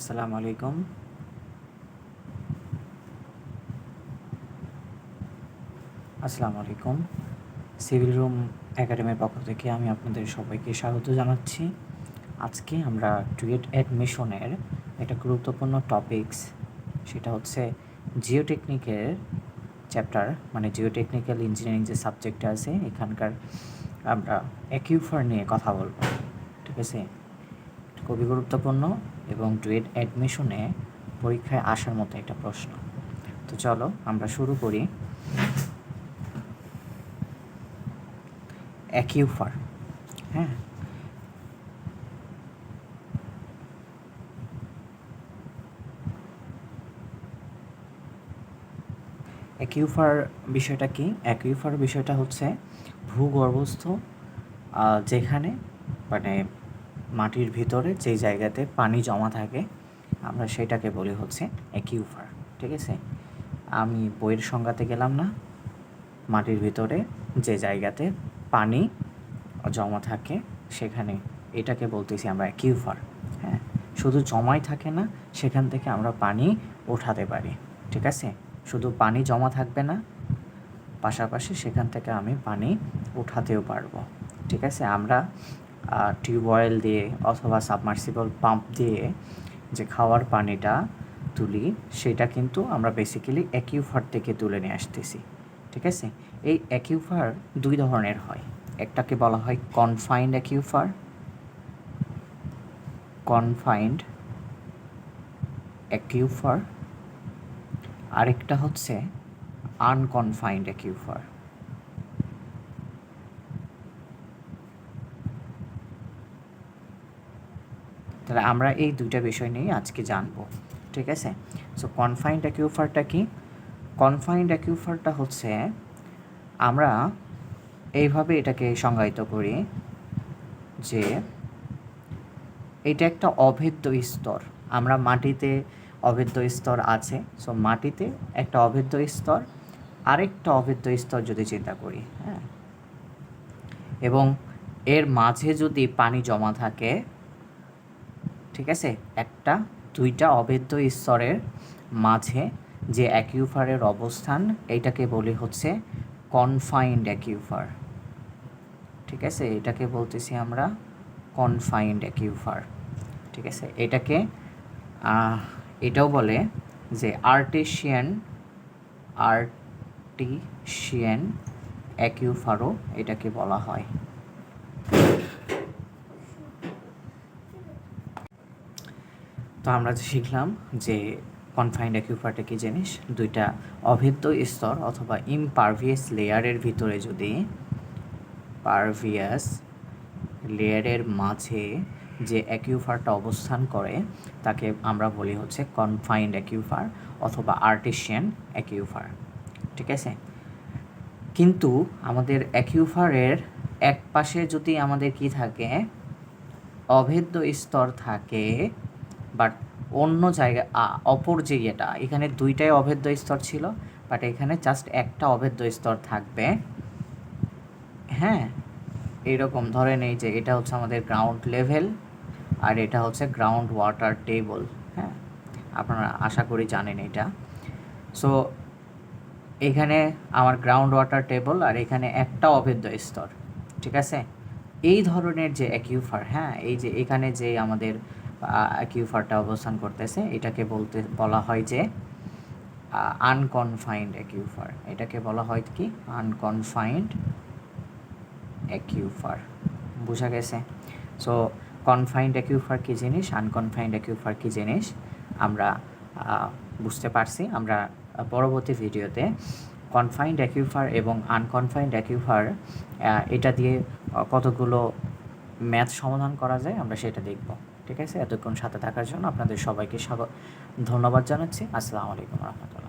আসসালামু আলাইকুম। আসসালামু আলাইকুম। সিভিল রুম একাডেমির পক্ষ থেকে আমি আপনাদের সবাইকে স্বাগত জানাচ্ছি। আজকে আমরা টুয়েট অ্যাডমিশনের একটা গুরুত্বপূর্ণ টপিকস, সেটা হচ্ছে জিওটেকনিকের চ্যাপ্টার মানে জিওটেকনিক্যাল ইঞ্জিনিয়ারিং যে সাবজেক্টটা আছে, এখানকার আমরা অ্যাকিউফার নিয়ে কথা বলব। ঠিক আছে? খুবই গুরুত্বপূর্ণ। এবং টুয়েট অ্যাডমিশনে পরীক্ষায় আসার মতো একটা প্রশ্ন। তো চলো, আমরা শুরু করি। অ্যাকিউফার হ্যাঁ? অ্যাকিউফার বিষয়টা কি? অ্যাকিউফার বিষয়টা হচ্ছে ভূগর্ভস্থ যেখানে মানে মাটির ভিতরে যেই জায়গাতে পানি জমা থাকে, আমরা সেটাকে বলি হচ্ছে অ্যাকিউফার ঠিক আছে? আমি বইয়ের সংজ্ঞাতে গেলাম না। মাটির ভিতরে যে জায়গাতে পানি জমা থাকে, সেখানে এটাকে বলতেছি আমরা অ্যাকিউফার হ্যাঁ? শুধু জমাই থাকে না, সেখান থেকে আমরা পানি ওঠাতে পারি, ঠিক আছে? শুধু পানি জমা থাকবে না, পাশাপাশি সেখান থেকে আমি পানি উঠাতেও পারব, ঠিক আছে? আমরা টিউবওয়েল দিয়ে অথবা সাবমার্সিবল পাম্প দিয়ে যে খাওয়ার পানিটা তুলি, সেটা কিন্তু আমরা বেসিক্যালি অ্যাকিউফার থেকে তুলে নিয়ে আসতেছি, ঠিক আছে? এই অ্যাকিউফার দুই ধরনের হয়। একটাকে বলা হয় কনফাইন্ড অ্যাকিউফার কনফাইন্ড অ্যাকিউফার আরেকটা হচ্ছে আনকনফাইন্ড অ্যাকিউফার তাহলে আমরা এই দুইটা বিষয় নিয়ে আজকে জানব, ঠিক আছে? সো কনফাইন্ড অ্যাকিউফারটা কি? কনফাইন্ড অ্যাকিউফারটা হচ্ছে আমরা এইভাবে এটাকে সংজ্ঞায়িত করি যে এটা একটা অভেদ্য স্তর। আমরা মাটিতে অভেদ্য স্তর আছে সো মাটিতে একটা অভেদ্য স্তর, আরেকটা অভেদ্য স্তর যদি চিন্তা করি হ্যাঁ? এবং এর মাঝে যদি পানি জমা থাকে ঠিক আছে? একটা, দুইটা অভেদ্য স্তরের মাঝে যে অ্যাকিউফারের অবস্থান, এইটাকে বলি হচ্ছে কনফাইন্ড অ্যাকিউফার। ঠিক আছে? এটাকে বলতেছি আমরা কনফাইন্ড অ্যাকিউফার। ঠিক আছে? এটাকে এটাও বলে যে আর্টিশিয়ান আর্টিশিয়ান অ্যাকিউফারও এটাকে বলা হয়। তো আমরা শিখলাম যে কনফাইন্ড অ্যাকিউফারটা কি জিনিস? দুইটা অভেদ্য স্তর অথবা ইমপারভিয়াস লেয়ারের ভিতরে যদি পারভিয়াস লেয়ারের মাঝে যে অ্যাকিউফারটা অবস্থান করে, তাকে আমরা বলি হচ্ছে কনফাইন্ড অ্যাকিউফার অথবা আর্টিশিয়ান অ্যাকিউফার ঠিক আছে? কিন্তু আমাদের অ্যাকিউফারের এক পাশে যদি আমাদের কি থাকে? অভেদ্য স্তর থাকে বাট অন্য জায়গা অপর যে ইয়েটা, এখানে দুইটাই অভেদ্য স্তর ছিল, বাট এখানে জাস্ট একটা অভেদ্য স্তর থাকবে। হ্যাঁ এইরকম ধরে নেই যে এটা হচ্ছে আমাদের গ্রাউন্ড লেভেল আর এটা হচ্ছে গ্রাউন্ড ওয়াটার টেবল হ্যাঁ? আপনারা আশা করি জানেন এটা। সো এখানে আমার গ্রাউন্ড ওয়াটার টেবল আর এখানে একটা অভেদ্য স্তর, ঠিক আছে? এই ধরনের যে অ্যাকিউফার হ্যাঁ? এই যে এখানে যে আমাদের অ্যাকিউফারটা অবস্থান করতেছে, এটাকে বলতে, বলা হয় যে আনকনফাইন্ড অ্যাকিউফার এটাকে বলা হয় কি? আনকনফাইন্ড অ্যাকিউফার বোঝা গেছে? সো কনফাইন্ড অ্যাকিউফার কী জিনিস? আনকনফাইন্ড অ্যাকিউফার কী জিনিস? আমরা বুঝতে পারছি। আমরা পরবর্তী ভিডিওতে কনফাইন্ড অ্যাকিউফার এবং আনকনফাইন্ড অ্যাকিউফার এটা দিয়ে কতগুলো ম্যাথ সমাধান করা যায়, আমরা সেটা দেখব। ঠিক আছে? এতক্ষণ সাথে থাকার জন্য আপনাদের সবাইকে স্বাগত ধন্যবাদ জানাচ্ছি। আসসালামু আলাইকুম রহমতুল্লাহ।